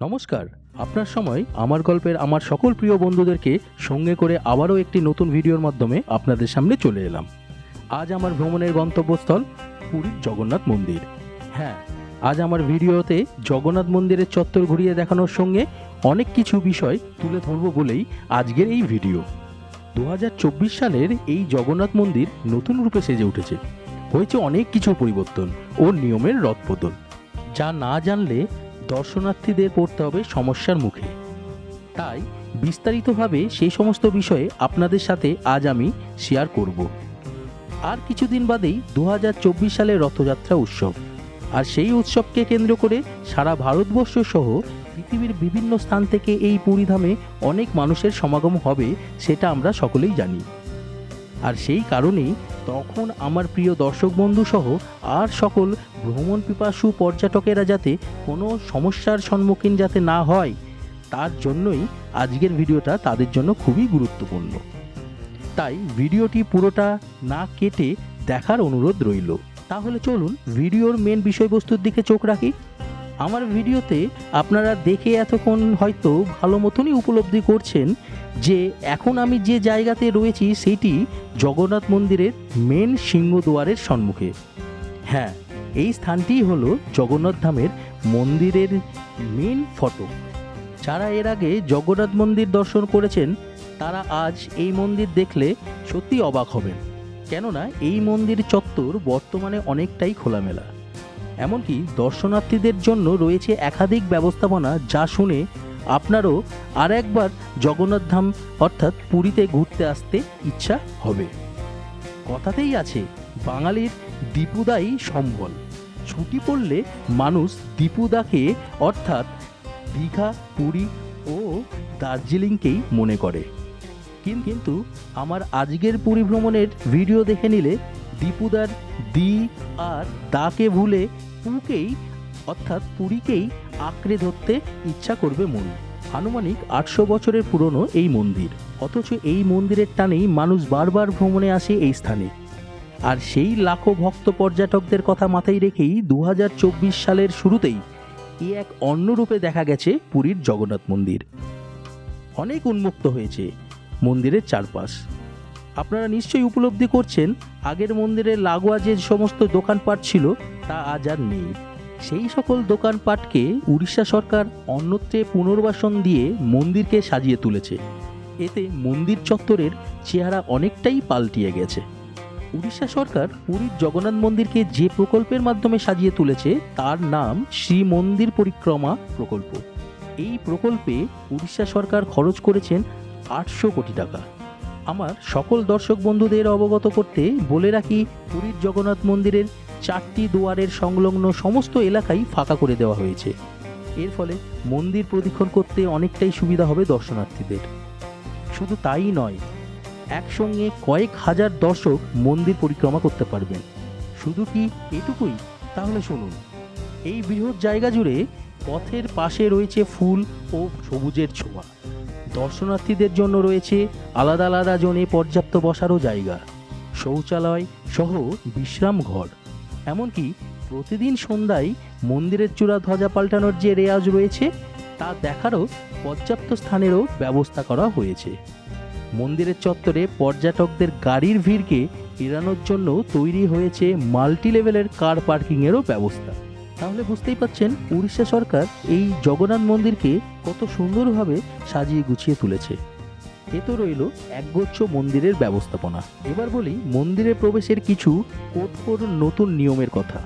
নমস্কার। আপনার সময় আমার গল্পের আমার সকল প্রিয় বন্ধুদেরকে সঙ্গে করে আবারও একটি নতুন ভিডিওর মাধ্যমে আপনাদের সামনে চলে এলাম। আজ আমার ভ্রমণের গন্তব্যস্থল পুরীর জগন্নাথ মন্দির। হ্যাঁ আজ আমার ভিডিওতে জগন্নাথ মন্দিরের চত্বর ঘুরিয়ে দেখানোর সঙ্গে অনেক কিছু বিষয় তুলে ধরবো বলেই আজকের এই ভিডিও। দু হাজার চব্বিশ সালের এই জগন্নাথ মন্দির নতুন রূপে সেজে উঠেছে। হয়েছে অনেক কিছু পরিবর্তন ও নিয়মের রদবদল। যা না জানলে দর্শনার্থীদের পড়তে হবে সমস্যার মুখে। তাই বিস্তারিতভাবে সেই সমস্ত বিষয়ে আপনাদের সাথে আজ আমি শেয়ার করব। আর কিছুদিন বাদেই দু সালের রথযাত্রা উৎসব। আর সেই উৎসবকে কেন্দ্র করে সারা ভারতবর্ষ সহ পৃথিবীর বিভিন্ন স্থান থেকে এই পুরীধামে অনেক মানুষের সমাগম হবে, সেটা আমরা সকলেই জানি। আর সেই কারণেই তখন আমার প্রিয় দর্শক বন্ধু সহ আর সকল ভ্রমণ পিপাসু পর্যটকেরা যাতে কোনো সমস্যার সম্মুখীন যাতে না হয়, তার জন্যই আজকের ভিডিওটা তাদের জন্য খুবই গুরুত্বপূর্ণ। তাই ভিডিওটি পুরোটা না কেটে দেখার অনুরোধ রইল। তাহলে চলুন ভিডিওর মেন বিষয়বস্তুর দিকে চোখ রাখি। আমার ভিডিওতে আপনারা দেখে এতক্ষণ হয়তো ভালো মতনই উপলব্ধি করছেন যে এখন আমি যে জায়গাতে রয়েছি সেটি জগন্নাথ মন্দিরের মেন সিংহদুয়ারের সম্মুখে। হ্যাঁ এই স্থানটিই হলো জগন্নাথ ধামের মন্দিরের মেন ফটো যারা এর আগে জগন্নাথ মন্দির দর্শন করেছেন, তারা আজ এই মন্দির দেখলে সত্যি অবাক হবেন। কেননা এই মন্দির চত্বর বর্তমানে অনেকটাই খোলামেলা। এমনকি দর্শনার্থীদের জন্য রয়েছে একাধিক ব্যবস্থাপনা যা শুনে আপনারও আর একবার জগন্নাথ ধাম অর্থাৎ পুরীতে ঘুরতে আসতে ইচ্ছা হবে। কথাতেই আছে, বাঙালির দীপুদাই সম্বল। ছুটি পড়লে মানুষ দীপুদাকে অর্থাৎ দীঘা, পুরী ও দার্জিলিংকেই মনে করে। কিন্তু আমার আজকের পুরী ভ্রমণের ভিডিও দেখে নিলে দীপুদার দি আর দাকে ভুলে পুকেই অর্থাৎ পুরীকেই আঁকড়ে ধরতে ইচ্ছা করবে মন আনুমানিক আটশো বছরের পুরনো এই মন্দির। অথচ এই মন্দিরের টানেই মানুষ বারবার ভ্রমণে আসে এই স্থানে। আর সেই লাখো ভক্ত পর্যটকদের কথা মাথায় রেখেই দু হাজার চব্বিশ সালের শুরুতেই এ এক অন্য রূপে দেখা গেছে পুরীর জগন্নাথ মন্দির। অনেক উন্মুক্ত হয়েছে মন্দিরের চারপাশ। আপনারা নিশ্চয়ই উপলব্ধি করছেন, আগের মন্দিরের লাগোয়া যে সমস্ত দোকানপাট ছিল তা আজ আর নেই। সেই সকল দোকানপাটকে উড়িষ্যা সরকার অন্যত্রে পুনর্বাসন দিয়ে মন্দিরকে সাজিয়ে তুলেছে। এতে মন্দির চত্বরের চেহারা অনেকটাই পাল্টিয়ে গেছে। উড়িষ্যা সরকার পুরীর জগন্নাথ মন্দিরকে যে প্রকল্পের মাধ্যমে সাজিয়ে তুলেছে, তার নাম শ্রী মন্দির পরিক্রমা প্রকল্প। এই প্রকল্পে উড়িষ্যা সরকার খরচ করেছেন আটশো কোটি টাকা। আমার সকল দর্শক বন্ধুদের অবগত করতে বলে রাখি, পুরীর জগন্নাথ মন্দিরের চারটি দুয়ারের সংলগ্ন সমস্ত এলাকাই ফাঁকা করে দেওয়া হয়েছে। এর ফলে মন্দির প্রদীক্ষণ করতে অনেকটাই সুবিধা হবে দর্শনার্থীদের। শুধু তাই নয়, একসঙ্গে কয়েক হাজার দর্শক মন্দির পরিক্রমা করতে পারবেন। শুধু কি এটুকুই? তাহলে শুনুন। এই বৃহৎ জায়গা জুড়ে পথের পাশে রয়েছে ফুল ও সবুজের ছোঁয়া। দর্শনার্থীদের জন্য রয়েছে আলাদা আলাদা জোনে পর্যাপ্ত বসারও জায়গা। শৌচালয় সহ বিশ্রাম ঘর। এমনকি প্রতিদিন সন্ধ্যায় মন্দিরের চূড়া ধ্বজা পাল্টানোর যে রেয়াজ রয়েছে, তা দেখারও পর্যাপ্ত স্থানেরও ব্যবস্থা করা হয়েছে। মন্দিরের চত্বরে পর্যটকদের গাড়ির ভিড়কে এড়ানোর জন্য তৈরি হয়েছে মাল্টি লেভেলের কার পার্কিংয়েরও ব্যবস্থা। তাহলে বুঝতেই পাচ্ছেন উড়িষ্যা সরকার এই জগন্নাথ মন্দিরকে কত সুন্দরভাবে সাজিয়ে গুছিয়ে তুলেছে। এ তো রইল একগুচ্ছ মন্দিরের ব্যবস্থাপনা। এবার বলি মন্দিরে প্রবেশের কিছু কঠোর নতুন নিয়মের কথা।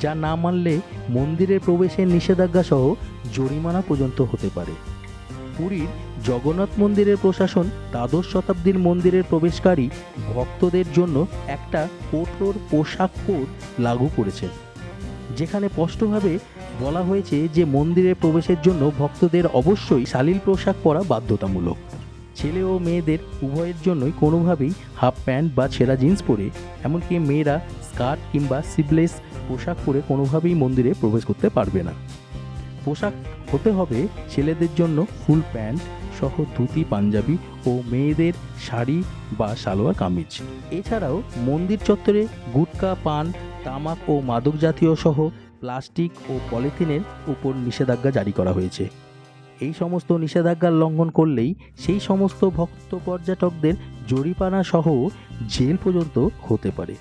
যা না মানলে মন্দিরে প্রবেশের নিষেধাজ্ঞা সহ জরিমানা পর্যন্ত হতে পারে। পুরীর জগন্নাথ মন্দিরের প্রশাসন দ্বাদশ শতাব্দীর মন্দিরের প্রবেশকারী ভক্তদের জন্য একটা কঠোর পোশাক কোড লাগু করেছে। যেখানে স্পষ্টভাবে বলা হয়েছে যে মন্দিরে প্রবেশের জন্য ভক্তদের অবশ্যই শালীল পোশাক পরা বাধ্যতামূলক। ছেলে ও মেয়েদের উভয়ের জন্যই কোনোভাবেই হাফ প্যান্ট বা ছেঁড়া জিন্স পরে, এমনকি মেয়েরা স্কার্ট কিংবা সিবলেস পোশাক পরে কোনোভাবেই মন্দিরে প্রবেশ করতে পারবে না। পোশাক হতে হবে ছেলেদের জন্য ফুল প্যান্ট সহ ধুতি, পাঞ্জাবি ও মেয়েদের শাড়ি বা সালোয়ার কামিজ। এছাড়াও মন্দির চত্বরে গুটকা, পান, তামাক ও মাদক জাতীয় সহ প্লাস্টিক ও পলিথিনের উপর নিষেধাজ্ঞা জারি করা হয়েছে। এই সমস্ত নিষেধাজ্ঞার লঙ্ঘন করলেই সেই সমস্ত ভক্ত পর্যটকদের জরিপানা সহ জেল পর্যন্ত হতে পারে।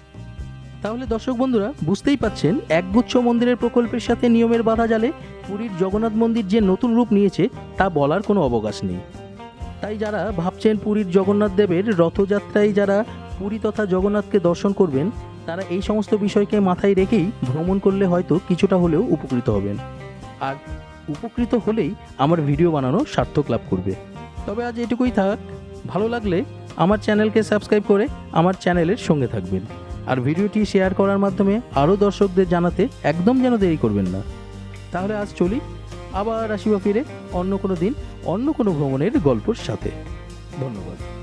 তাহলে দর্শক বন্ধুরা, বুঝতেই পাচ্ছেন, একগুচ্ছ মন্দিরের প্রকল্পের সাথে নিয়মের বাধা জালে পুরীর জগন্নাথ মন্দির যে নতুন রূপ নিয়েছে, তা বলার কোনো অবকাশ নেই। তাই যারা ভাবছেন পুরীর জগন্নাথ দেবের রথযাত্রায় যারা পুরী তথা জগন্নাথকে দর্শন করবেন, তারা এই সমস্ত বিষয়কে মাথায় রেখেই ভ্রমণ করলে হয়তো কিছুটা হলেও উপকৃত হবেন। আর উপকৃত হলেই আমার ভিডিও বানানো সার্থক লাভ করবে। তবে আজ এটুকুই থাক, ভালো লাগলে আমার চ্যানেলকে সাবস্ক্রাইব করে আমার চ্যানেলের সঙ্গে থাকবেন। আর ভিডিওটি শেয়ার করার মাধ্যমে আরও দর্শকদের জানাতে একদম যেন দেরি করবেন না। তাহলে আজ চলি, আবার আসিবা ফিরে অন্য কোনো দিন, অন্য কোনো ভ্রমণের গল্পর সাথে। ধন্যবাদ।